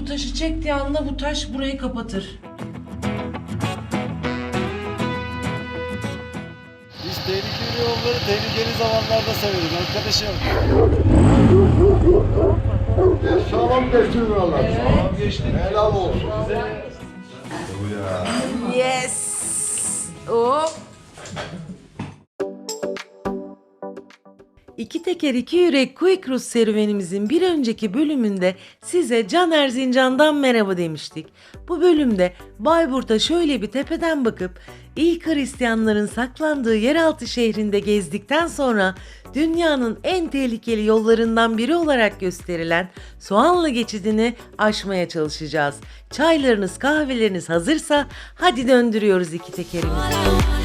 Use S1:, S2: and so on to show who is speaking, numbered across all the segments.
S1: bu taşı çektiği anda bu taş burayı kapatır.
S2: Biz tehlikeli yolları tehlikeli zamanlarda severiz arkadaşım.
S3: Sağlam geçti buralar. Sağlam geçti. Helal olsun.
S1: Yes. Hop. İki teker iki yürek Quick Rus serüvenimizin bir önceki bölümünde size Can Erzincan'dan merhaba demiştik. Bu bölümde Bayburt'a şöyle bir tepeden bakıp ilk Hristiyanların saklandığı yeraltı şehrinde gezdikten sonra dünyanın en tehlikeli yollarından biri olarak gösterilen Soğanlı geçidini aşmaya çalışacağız. Çaylarınız kahveleriniz hazırsa hadi döndürüyoruz iki tekerimizi.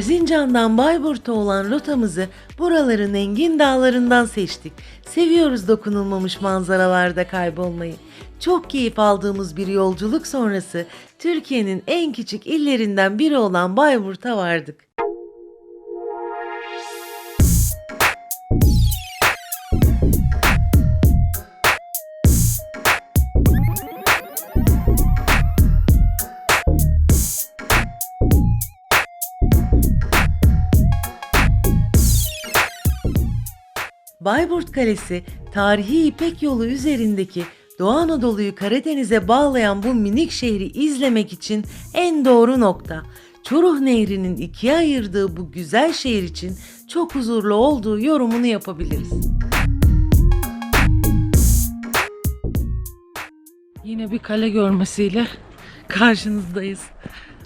S1: Erzincan'dan Bayburt'a olan rotamızı buraların engin dağlarından seçtik. Seviyoruz dokunulmamış manzaralarda kaybolmayı. Çok keyif aldığımız bir yolculuk sonrası Türkiye'nin en küçük illerinden biri olan Bayburt'a vardık. Bayburt Kalesi, tarihi İpek yolu üzerindeki Doğu Anadolu'yu Karadeniz'e bağlayan bu minik şehri izlemek için en doğru nokta. Çoruh Nehri'nin ikiye ayırdığı bu güzel şehir için çok huzurlu olduğu yorumunu yapabiliriz. Yine bir kale görmesiyle karşınızdayız.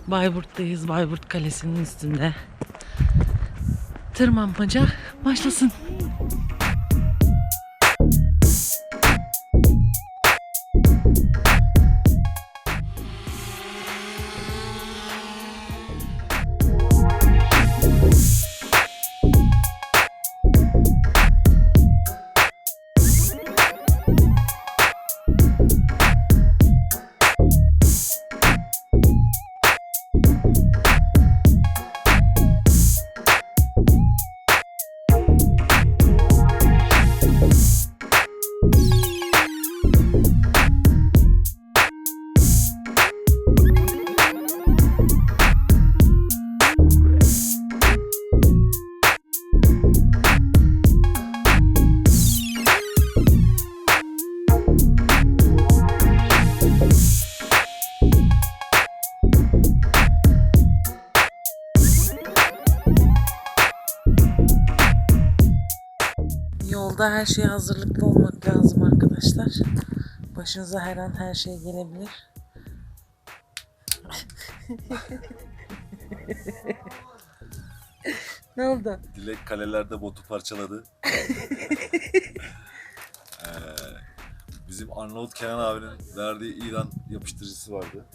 S1: Bayburt'tayız, Bayburt Kalesi'nin üstünde. Tırmanmaca başlasın. Yolda her şeye hazırlıklı olmak lazım arkadaşlar. Başınıza her an her şey gelebilir. ne oldu?
S2: Dilek kalelerde botu parçaladı. Ee, bizim Arnavut Kenan abinin verdiği İran yapıştırıcısı vardı.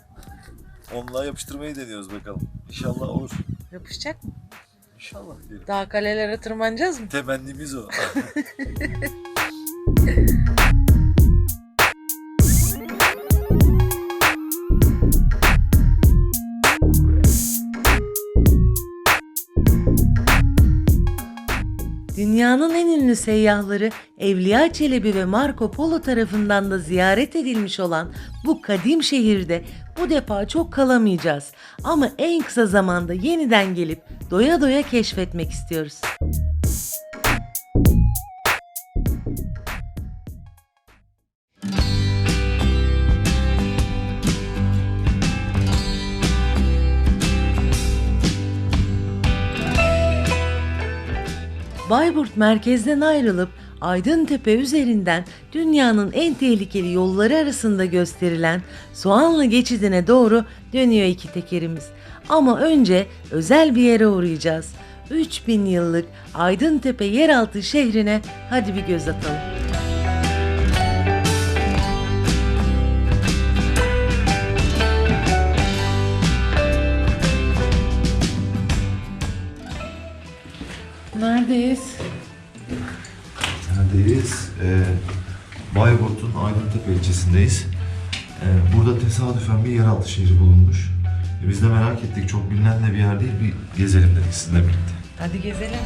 S2: Onunla yapıştırmayı deniyoruz bakalım. İnşallah olur.
S1: Yapışacak mı?
S2: İnşallah diyelim.
S1: Daha kalelere tırmanacağız mı?
S2: Temennimiz o.
S1: Dünyanın en ünlü seyyahları Evliya Çelebi ve Marco Polo tarafından da ziyaret edilmiş olan bu kadim şehirde bu defa çok kalamayacağız. Ama en kısa zamanda yeniden gelip doya doya keşfetmek istiyoruz. Bayburt merkezden ayrılıp Aydıntepe üzerinden dünyanın en tehlikeli yolları arasında gösterilen Soğanlı geçidine doğru dönüyor iki tekerimiz. Ama önce özel bir yere uğrayacağız. 3000 yıllık Aydıntepe yeraltı şehrine hadi bir göz atalım.
S2: Neredeyiz? Neredeyiz? Ee, Bayburt'un Aydıntepe ilçesindeyiz. Ee, burada tesadüfen bir yeraltı şehri bulunmuş. E, Biz de merak ettik. Çok bilinen de bir yer değil. Bir gezelim dedik sizinle birlikte.
S1: Hadi gezelim.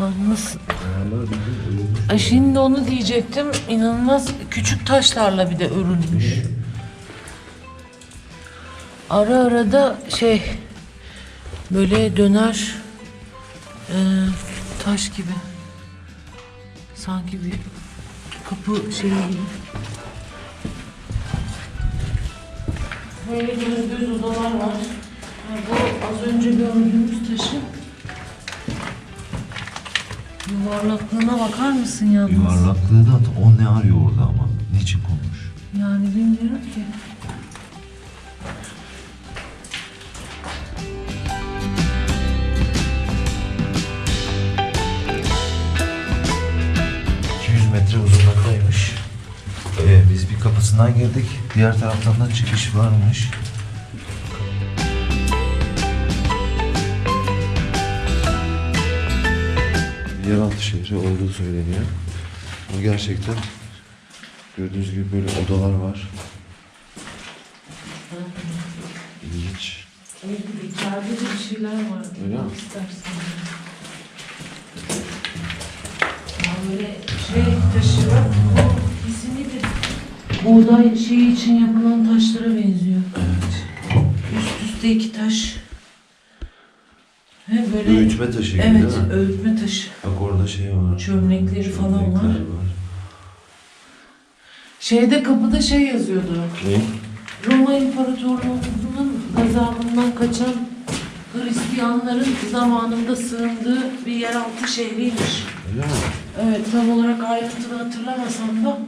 S1: Yalnız Ay şimdi onu diyecektim. İnanılmaz küçük taşlarla bir de örülmüş. Ara ara da şey böyle döner e, taş gibi. Sanki bir kapı şeyi gibi. Böyle göz odalar var. Bu az önce gördüğümüz taşın yuvarlaklığına bakar mısın yalnız?
S2: Yuvarlaklığı da o ne arıyor orada ama? Niçin konmuş?
S1: Yani bilmiyorum ki.
S2: Kapısından girdik. Diğer taraftan da çıkış varmış. Yeraltı şehri olduğu söyleniyor. Ama gerçekten gördüğünüz gibi böyle odalar var. İlginç.
S1: İçeride de bir şeyler var.
S2: Öyle mi?
S1: İstersen. Ya böyle şey taşı var. Bu Kesinlikle buğday şeyi için yapılan taşlara benziyor.
S2: Evet.
S1: Üst üste iki taş. He böyle.
S2: Öğütme taşı gibi
S1: Evet,
S2: değil mi?
S1: öğütme taşı.
S2: Bak orada şey var.
S1: Çömlekleri falan var.
S2: Çömlekler
S1: Şeyde kapıda şey yazıyordu.
S2: Ne?
S1: Roma İmparatorluğu'nun gazabından kaçan Hristiyanların zamanında sığındığı bir yeraltı şehriymiş.
S2: Öyle mi?
S1: Evet tam olarak ayrıntılı hatırlamasam da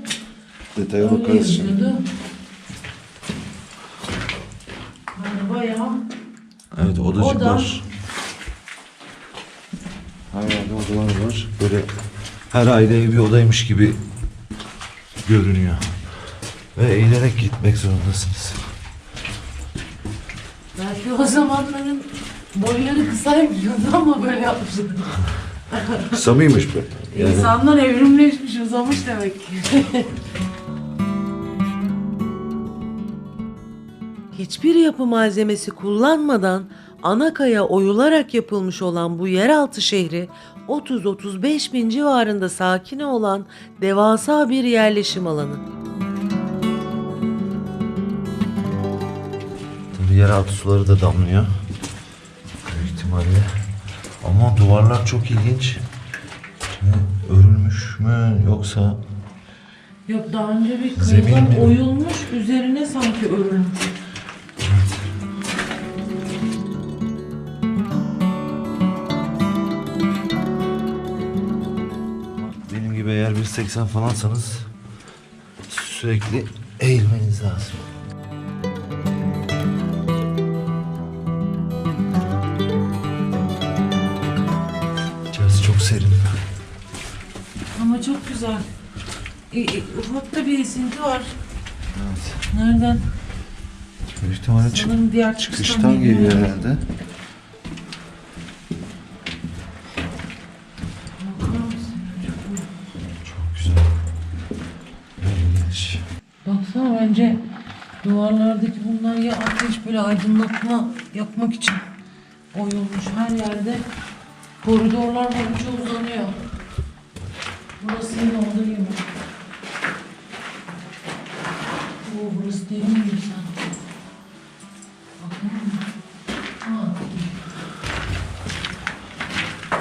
S2: Detaya
S1: öyle
S2: bakarız şimdi.
S1: yazıyordu. Yani bayağı
S2: Evet odacıklar.
S1: Oda.
S2: Her yerde odalar var. Böyle her aileye bir odaymış gibi görünüyor. Ve eğilerek gitmek zorundasınız.
S1: belki o zamanların boyları kısaymış ama böyle yapmışlar.
S2: Kısa mıymış bu? Yani
S1: İnsanlar evrimleşmiş uzamış demek ki. Hiçbir yapı malzemesi kullanmadan ana kaya oyularak yapılmış olan bu yeraltı şehri 30-35 bin civarında sakini olan devasa bir yerleşim alanı.
S2: tabii yeraltı suları da damlıyor. Büyük ihtimalle. Ama duvarlar çok ilginç. Şimdi örülmüş mü yoksa
S1: Yok daha önce bir
S2: Zemin
S1: kıyıdan
S2: mi?
S1: oyulmuş üzerine sanki örülmüş.
S2: Eğer 1.80 falansanız sürekli eğilmeniz lazım. İçerisi çok serin.
S1: Ama çok güzel. E, e, ufak da bir esinti var.
S2: Evet.
S1: Nereden?
S2: Büyük ihtimalle çık
S1: Sanırım diğer çıkıştan
S2: çıkıştan geliyor
S1: geliyor.
S2: herhalde.
S1: Böyle aydınlatma yapmak için oyulmuş her yerde. Koridorlar boyunca uzanıyor. Burası yine olduğu gibi. Oo, burası derin bir sanki.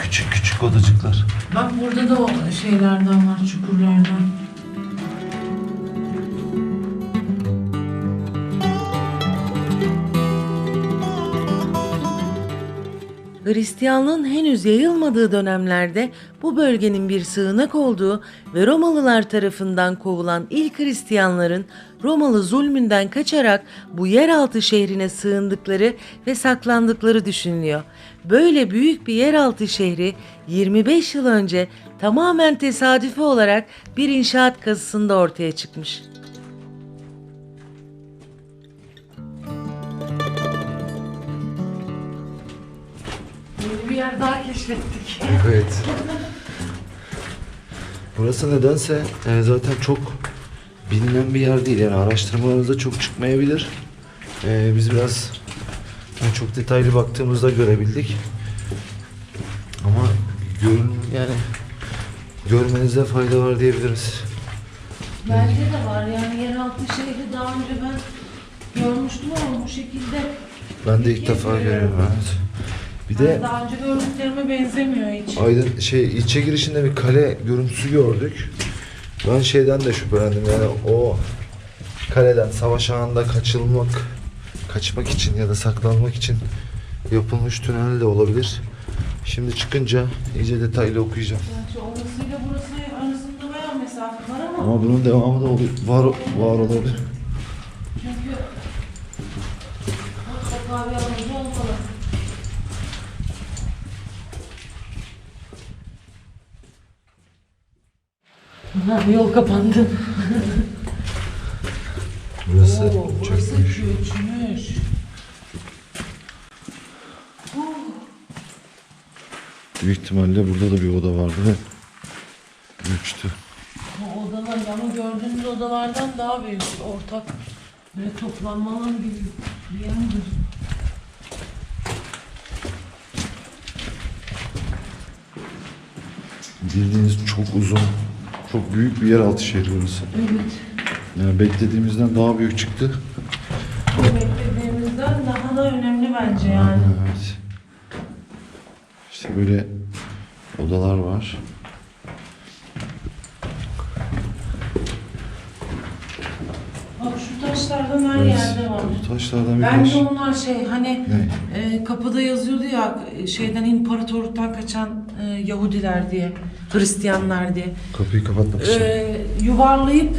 S2: Küçük küçük odacıklar.
S1: Bak burada da o şeylerden var, çukurlardan. Hristiyanlığın henüz yayılmadığı dönemlerde bu bölgenin bir sığınak olduğu ve Romalılar tarafından kovulan ilk Hristiyanların Romalı zulmünden kaçarak bu yeraltı şehrine sığındıkları ve saklandıkları düşünülüyor. Böyle büyük bir yeraltı şehri 25 yıl önce tamamen tesadüfi olarak bir inşaat kazısında ortaya çıkmış. Yer daha keşfettik.
S2: Evet. Burası nedense e, zaten çok bilinen bir yer değil. Yani araştırmalarınızda çok çıkmayabilir. E, biz biraz yani çok detaylı baktığımızda görebildik. Ama görün yani görmenizde fayda var diyebiliriz.
S1: Bence de var yani yeraltı şehri daha önce ben görmüştüm ama bu şekilde
S2: Ben de ilk defa görüyorum. Evet. Bir de
S1: daha önce gördüklerime benzemiyor hiç.
S2: Aydın şey ilçe girişinde bir kale görüntüsü gördük. Ben şeyden de şüphelendim yani o kaleden savaş anında kaçılmak, kaçmak için ya da saklanmak için yapılmış tünel de olabilir. Şimdi çıkınca iyice detaylı okuyacağım.
S1: Gerçi orasıyla burası arasında bayağı mesafe var ama
S2: Ama bunun devamı da oluyor, var, var olabilir.
S1: çünkü mutlaka bir amacı olmalı. Yol kapandı.
S2: Burası
S1: Oo, burası
S2: çökmüş.
S1: çökmüş.
S2: Büyük ihtimalle burada da bir oda vardı göçtü.
S1: Bu odalar ama gördüğünüz odalardan daha büyük. Ortak böyle toplanma alanı gibi bir yer mi?
S2: Bildiğiniz çok uzun, çok büyük bir yeraltı şehri burası.
S1: Evet.
S2: Yani beklediğimizden daha büyük çıktı.
S1: Beklediğimizden daha da önemli bence yani.
S2: Evet. İşte böyle odalar var.
S1: Bak şu taşlardan her
S2: Evet.
S1: yerde var.
S2: Bu taşlardan bir
S1: Bence
S2: taş.
S1: onlar şey hani
S2: Ne?
S1: e, kapıda yazıyordu ya e, şeyden imparatorluktan kaçan e, Yahudiler diye, Hristiyanlar diye.
S2: Kapıyı kapatmak için.
S1: E, yuvarlayıp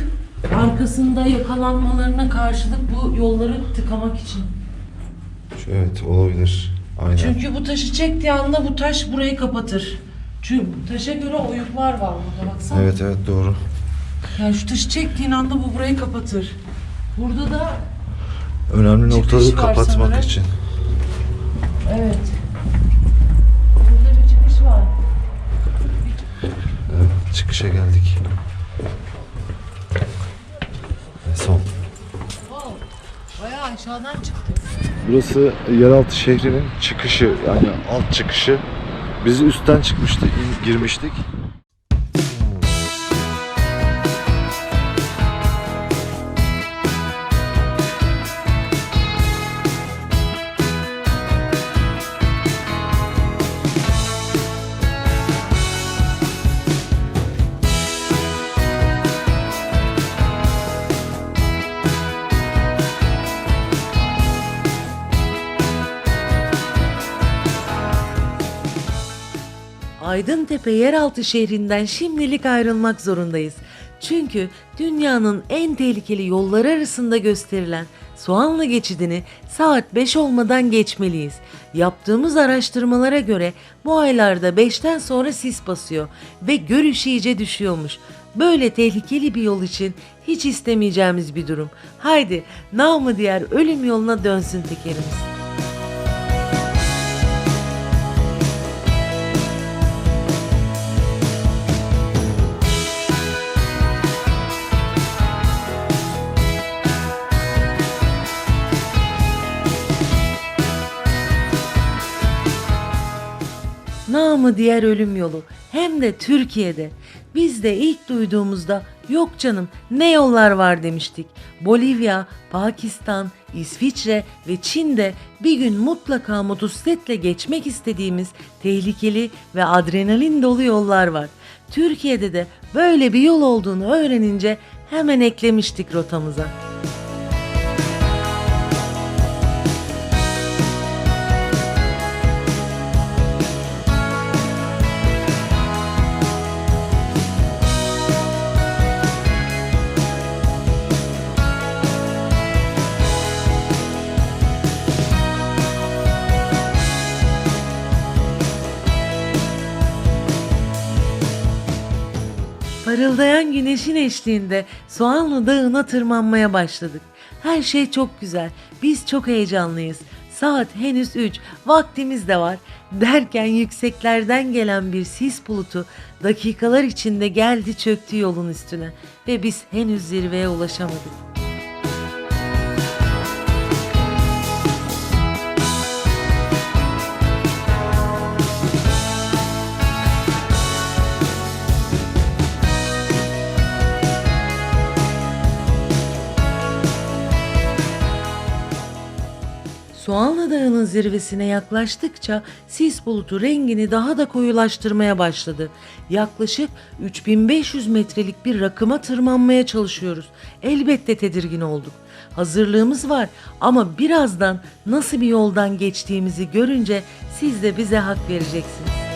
S1: arkasında yakalanmalarına karşılık bu yolları tıkamak için.
S2: Evet olabilir. Aynen.
S1: Çünkü bu taşı çektiği anda bu taş burayı kapatır. Çünkü taşa göre oyuklar var burada baksana.
S2: Evet evet doğru.
S1: Yani şu taşı çektiğin anda bu burayı kapatır. Burada da
S2: Önemli
S1: Çıkış
S2: noktaları
S1: var
S2: kapatmak
S1: sanırım.
S2: için.
S1: evet. Burada bir çıkış var.
S2: Evet, çıkışa geldik. Ve.
S1: Wow. Bayağı aşağıdan çıktık.
S2: Burası yeraltı şehrinin çıkışı yani alt çıkışı. Biz üstten çıkmıştık, girmiştik.
S1: Aydıntepe yeraltı şehrinden şimdilik ayrılmak zorundayız. Çünkü dünyanın en tehlikeli yolları arasında gösterilen Soğanlı geçidini saat 5 olmadan geçmeliyiz. Yaptığımız araştırmalara göre bu aylarda 5'ten sonra sis basıyor ve görüş iyice düşüyormuş. Böyle tehlikeli bir yol için hiç istemeyeceğimiz bir durum. Haydi namı diğer ölüm yoluna dönsün tekerimiz. Namı diğer ölüm yolu hem de Türkiye'de. Biz de ilk duyduğumuzda yok canım ne yollar var demiştik. Bolivya, Pakistan, İsviçre ve Çin'de bir gün mutlaka motosikletle geçmek istediğimiz tehlikeli ve adrenalin dolu yollar var. Türkiye'de de böyle bir yol olduğunu öğrenince hemen eklemiştik rotamıza. Parıldayan güneşin eşliğinde Soğanlı Dağı'na tırmanmaya başladık. Her şey çok güzel. Biz çok heyecanlıyız. Saat henüz 3. Vaktimiz de var. Derken yükseklerden gelen bir sis bulutu dakikalar içinde geldi çöktü yolun üstüne ve biz henüz zirveye ulaşamadık. Soğanlı Dağı'nın zirvesine yaklaştıkça sis bulutu rengini daha da koyulaştırmaya başladı. Yaklaşık 3500 metrelik bir rakıma tırmanmaya çalışıyoruz. Elbette tedirgin olduk. Hazırlığımız var ama birazdan nasıl bir yoldan geçtiğimizi görünce siz de bize hak vereceksiniz.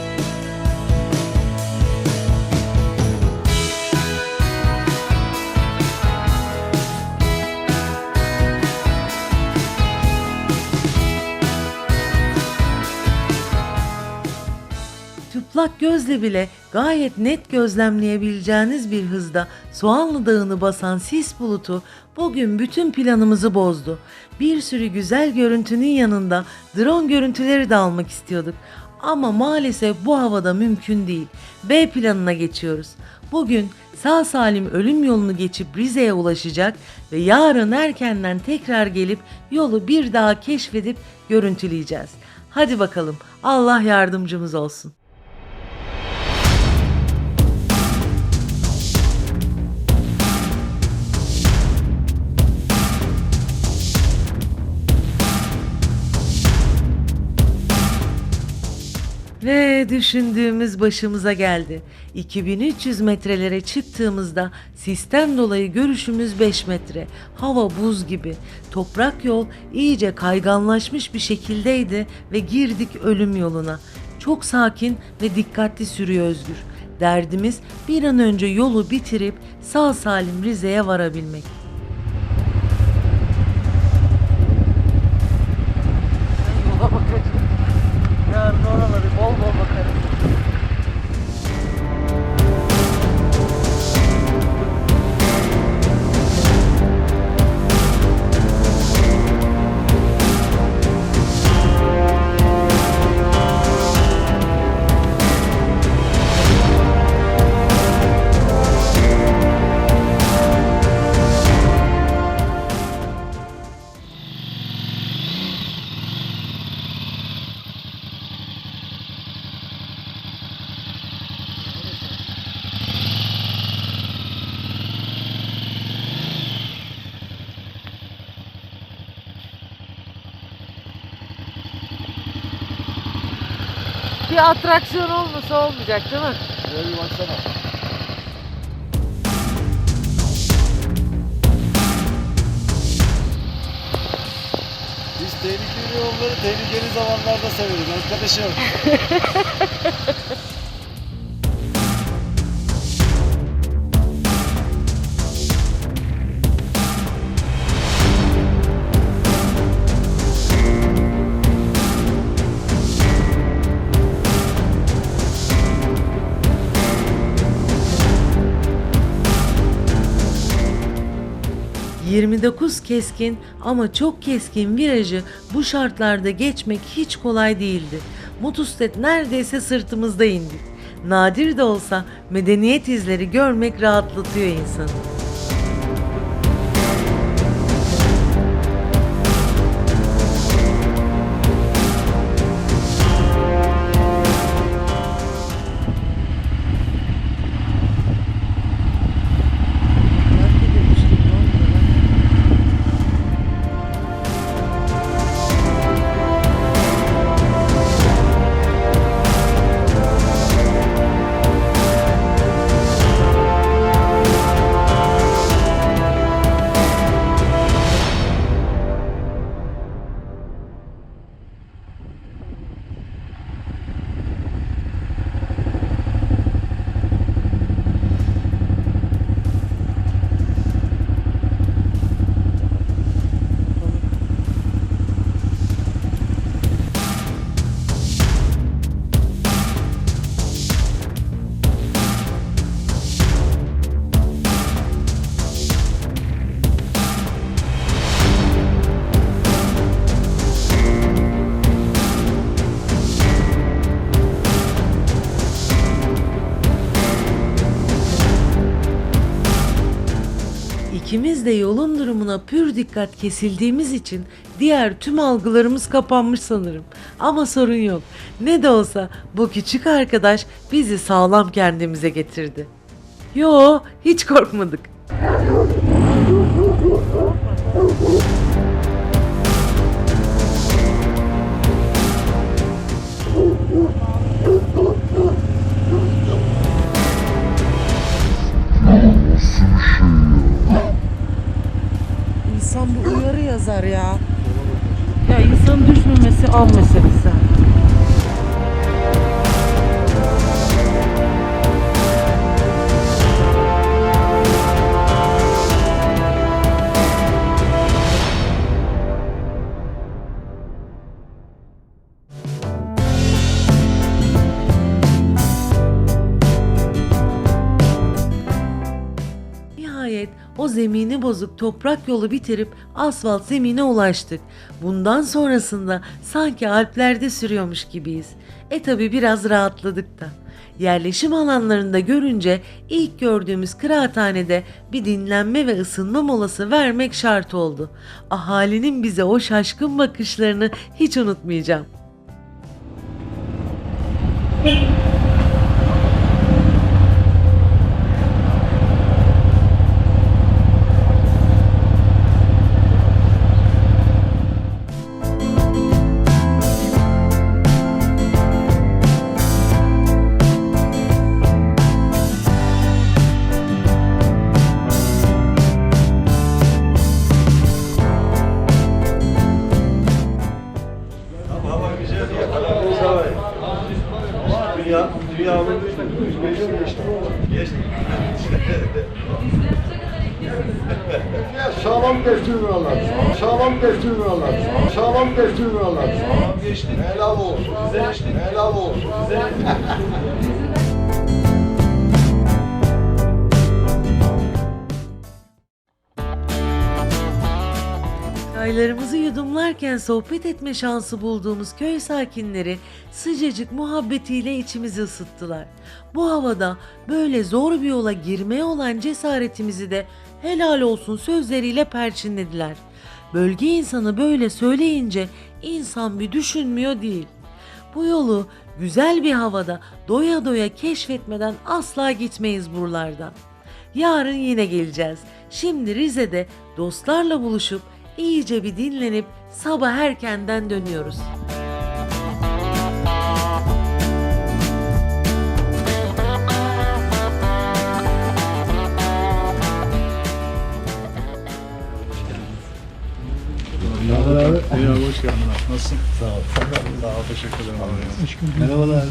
S1: Çıplak gözle bile gayet net gözlemleyebileceğiniz bir hızda Soğanlı Dağı'nı basan sis bulutu bugün bütün planımızı bozdu. Bir sürü güzel görüntünün yanında drone görüntüleri de almak istiyorduk. Ama maalesef bu havada mümkün değil. B planına geçiyoruz. Bugün sağ salim ölüm yolunu geçip Rize'ye ulaşacak ve yarın erkenden tekrar gelip yolu bir daha keşfedip görüntüleyeceğiz. Hadi bakalım Allah yardımcımız olsun. Ve düşündüğümüz başımıza geldi. 2300 metrelere çıktığımızda sistem dolayı görüşümüz 5 metre. Hava buz gibi. Toprak yol iyice kayganlaşmış bir şekildeydi ve girdik ölüm yoluna. Çok sakin ve dikkatli sürüyor Özgür. Derdimiz bir an önce yolu bitirip sağ salim Rize'ye varabilmek. Atraksiyon olmasa olmayacak değil mi?
S3: Şöyle bir baksana.
S4: Biz tehlikeli yolları tehlikeli zamanlarda severiz arkadaşım.
S1: ...29 keskin ama çok keskin virajı bu şartlarda geçmek hiç kolay değildi. Mutustet neredeyse sırtımızda indi. Nadir de olsa medeniyet izleri görmek rahatlatıyor insanı. İkimiz de yolun durumuna pür dikkat kesildiğimiz için diğer tüm algılarımız kapanmış sanırım. Ama sorun yok. Ne de olsa bu küçük arkadaş bizi sağlam kendimize getirdi. Yo, hiç korkmadık. Bu uyarı yazar ya. Ya insanın düşmemesi an meselesi. O zemini bozuk toprak yolu bitirip asfalt zemine ulaştık. Bundan sonrasında sanki Alplerde sürüyormuş gibiyiz. E tabi biraz rahatladık da. Yerleşim alanlarında görünce ilk gördüğümüz kıraathanede bir dinlenme ve ısınma molası vermek şart oldu. Ahalinin bize o şaşkın bakışlarını hiç unutmayacağım. Yudumlarken sohbet etme şansı bulduğumuz köy sakinleri sıcacık muhabbetiyle içimizi ısıttılar. Bu havada böyle zor bir yola girmeye olan cesaretimizi de helal olsun sözleriyle perçinlediler. Bölge insanı böyle söyleyince insan bir düşünmüyor değil. Bu yolu güzel bir havada doya doya keşfetmeden asla gitmeyiz buralardan. Yarın yine geleceğiz. Şimdi Rize'de dostlarla buluşup iyice bir dinlenip sabah erkenden dönüyoruz.
S5: İyi abi hoş geldin abi. Nasılsın? Sağ ol. Sağ ol. Teşekkür ederim abi.
S4: Merhabalar.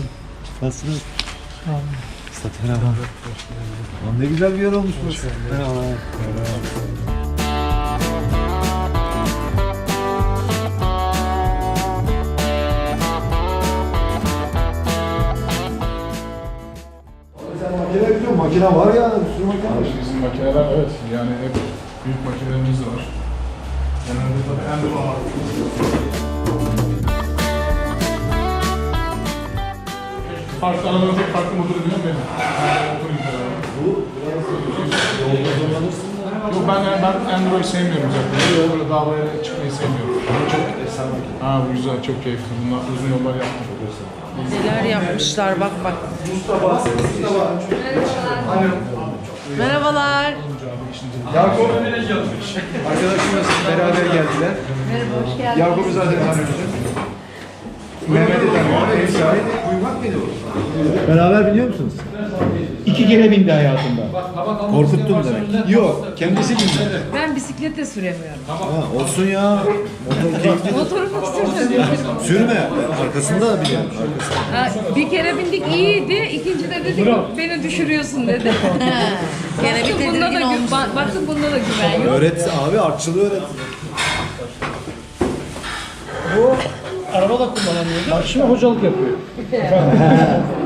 S4: Nasılsınız? Mustafa merhaba. Lan ne güzel bir yer olmuş burası. Merhaba.
S3: Makine Makine var ya. Bir sürü makine var.
S5: Bizim makineler evet yani hep büyük makinelerimiz var. Genelde tabii en pahalı. Farklı aralarında farklı motoru biliyor musun? Bu Yok ben ben Android sevmiyorum zaten. Böyle davaya çıkmayı sevmiyorum. Çok eser Ha bu güzel, çok keyifli. Bunlar uzun yollar yaptım.
S1: Neler yapmışlar bak bak. Merhabalar.
S6: Yakup arkadaşımız beraber geldiler. Merhaba, hoş geldiniz. Yakup'u zaten tanıyorsun. Mehmet'i tanıyor, ev sahibi. Beraber biliyor musunuz? İki kere bindi Korkuttum demek. Yok, kendisi bindi.
S7: Ben bisiklet de süremiyorum.
S6: Ha, olsun ya. Motor keyifli.
S7: Motorumu sürmedim.
S6: Sürme. Arkasında da biliyorum.
S7: Ha, bir kere bindik iyiydi. İkincide dedi ki beni düşürüyorsun dedi.
S8: Gene bir
S7: Baktım bunda da
S8: tedirgin
S7: gü-
S8: olmuş.
S7: ba- baktım bunda da güven yok.
S6: Öğret abi, artçılığı öğret.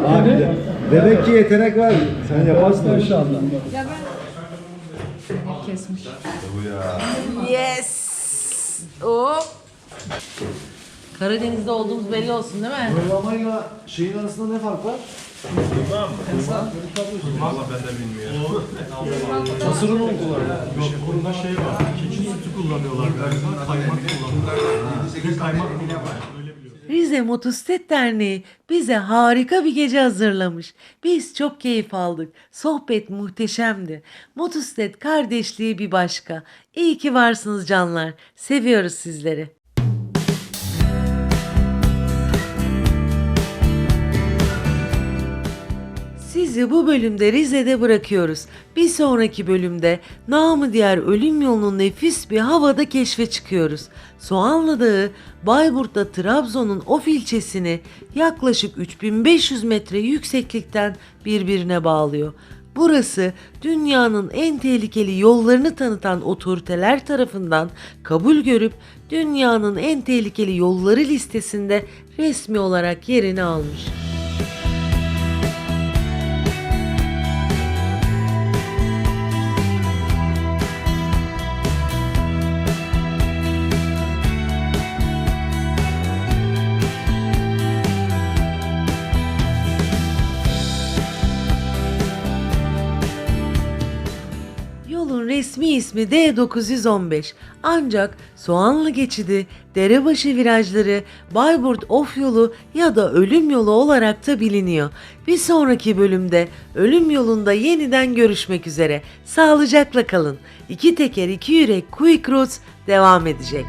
S6: Abi de. Demek ki yetenek var. Sen yaparsın inşallah.
S7: Kesmiş.
S1: Yes. Hop. Karadeniz'de olduğumuz belli olsun değil mi?
S2: Uygulamayla şeyin arasında ne fark var?
S5: Mısırın un kullanıyorlar. Yok, bunda şey var. Keçi sütü kullanıyorlar galiba. Kaymak kullanıyorlar. Bir kaymak kullanıyorlar.
S1: Rize Motosiklet Derneği bize harika bir gece hazırlamış. Biz çok keyif aldık. Sohbet muhteşemdi. Motosiklet kardeşliği bir başka. İyi ki varsınız canlar. Seviyoruz sizleri. Sizi bu bölümde Rize'de bırakıyoruz. Bir sonraki bölümde namı diğer ölüm yolunun nefis bir havada keşfe çıkıyoruz. Soğanlı Dağı, Bayburt'ta Trabzon'un Of ilçesini yaklaşık 3500 metre yükseklikten birbirine bağlıyor. Burası dünyanın en tehlikeli yollarını tanıtan otoriteler tarafından kabul görüp dünyanın en tehlikeli yolları listesinde resmi olarak yerini almış. İsmi D915 ancak Soğanlı Geçidi, Derebaşı virajları, Bayburt Of yolu ya da Ölüm yolu olarak da biliniyor. Bir sonraki bölümde Ölüm yolunda yeniden görüşmek üzere. Sağlıcakla kalın. İki teker iki yürek Quick Routes devam edecek.